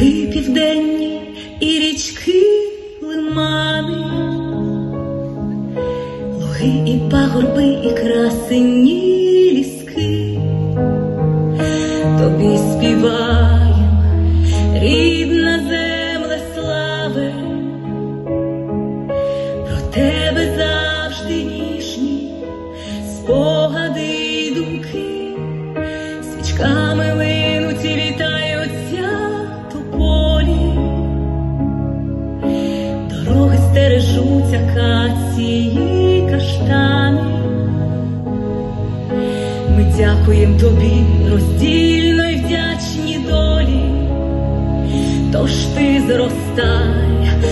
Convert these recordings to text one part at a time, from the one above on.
Гори південні і річки лимани, луги і пагорби, і красені ліски, тобі співаєм, рідна земле слави, про тебе завжди ніжні спогади й думки, свічка. Сонця каштани, ми дякуємо тобі роздільно й вдячні долі, тож ти зростай.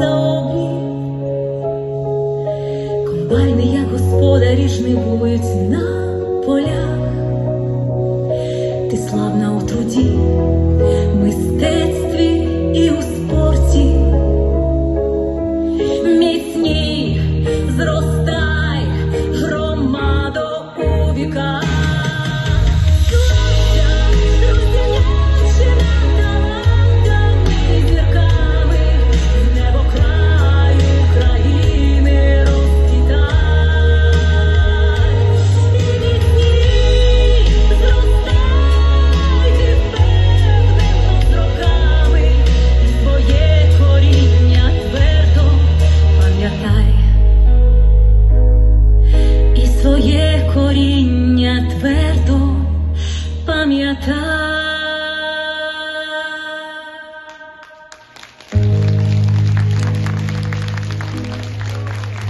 заобіт, комбайни, як господарі, жнивують на полях, ти славна у труді. коріння твердо пам'ятає.